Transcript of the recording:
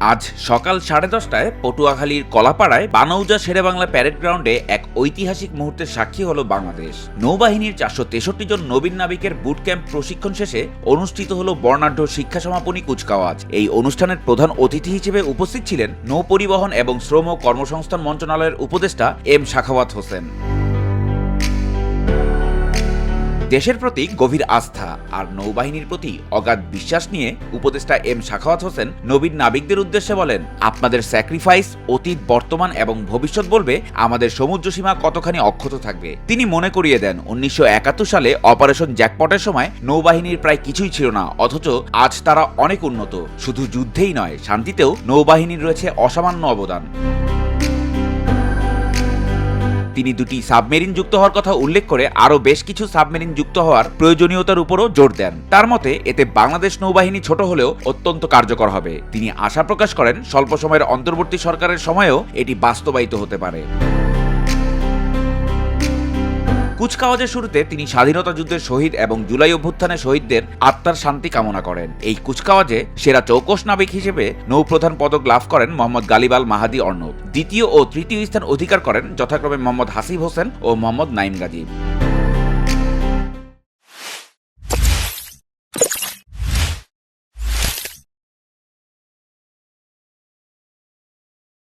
আজ সকাল সাড়ে দশটায় পটুয়াখালীর কলাপাড়ায় বানৌজা শেরেবাংলা প্যারেড গ্রাউন্ডে এক ঐতিহাসিক মুহূর্তের সাক্ষী হল বাংলাদেশ। নৌবাহিনীর চারশো তেষট্টি জন নবীন নাবিকের বুট ক্যাম্প প্রশিক্ষণ শেষে অনুষ্ঠিত হল বর্ণাঢ্য শিক্ষা সমাপনী কুচকাওয়াজ। এই অনুষ্ঠানের প্রধান অতিথি হিসেবে উপস্থিত ছিলেন নৌ পরিবহন এবং শ্রম ও কর্মসংস্থান মন্ত্রণালয়ের উপদেষ্টা এম শাখাওয়াত হোসেন। দেশের প্রতি গভীর আস্থা আর নৌবাহিনীর প্রতি অগাধ বিশ্বাস নিয়ে উপদেষ্টা এম শাখাওয়াত হোসেন নবীন নাবিকদের উদ্দেশ্যে বলেন, আপনাদের স্যাক্রিফাইস অতীত, বর্তমান এবং ভবিষ্যৎ বলবে, আমাদের সমুদ্র সীমা কতখানি অক্ষত থাকবে? তিনি মনে করিয়ে দেন, উনিশশো একাত্তর সালে অপারেশন জ্যাকপটের সময় নৌবাহিনীর প্রায় কিছুই ছিল না, অথচ আজ তারা অনেক উন্নত। শুধু যুদ্ধেই নয়, শান্তিতেও নৌবাহিনীর রয়েছে অসামান্য অবদান। তিনি দুটি সাবমেরিন যুক্ত হওয়ার কথা উল্লেখ করে আরও বেশ কিছু সাবমেরিন যুক্ত হওয়ার প্রয়োজনীয়তার উপরও জোর দেন। তার মতে, এতে বাংলাদেশ নৌবাহিনী ছোট হলেও অত্যন্ত কার্যকর হবে। তিনি আশা প্রকাশ করেন, স্বল্প সময়ের অন্তর্বর্তী সরকারের সময়েও এটি বাস্তবায়িত হতে পারে। কুচকাওয়াজের শুরুতে তিনি স্বাধীনতা যুদ্ধের শহীদ এবং জুলাই অভ্যুত্থানে শহীদদের আত্মার শান্তি কামনা করেন। এই কুচকাওয়াজে সেরা চৌকশ নাবিক হিসেবে নৌপ্রধান পদক লাভ করেন মোহাম্মদ গালিবাল মাহাদি অর্ণব। দ্বিতীয় ও তৃতীয় স্থান অধিকার করেন যথাক্রমে মোহাম্মদ হাসিব হোসেন ও মোহাম্মদ নাইম গাজী।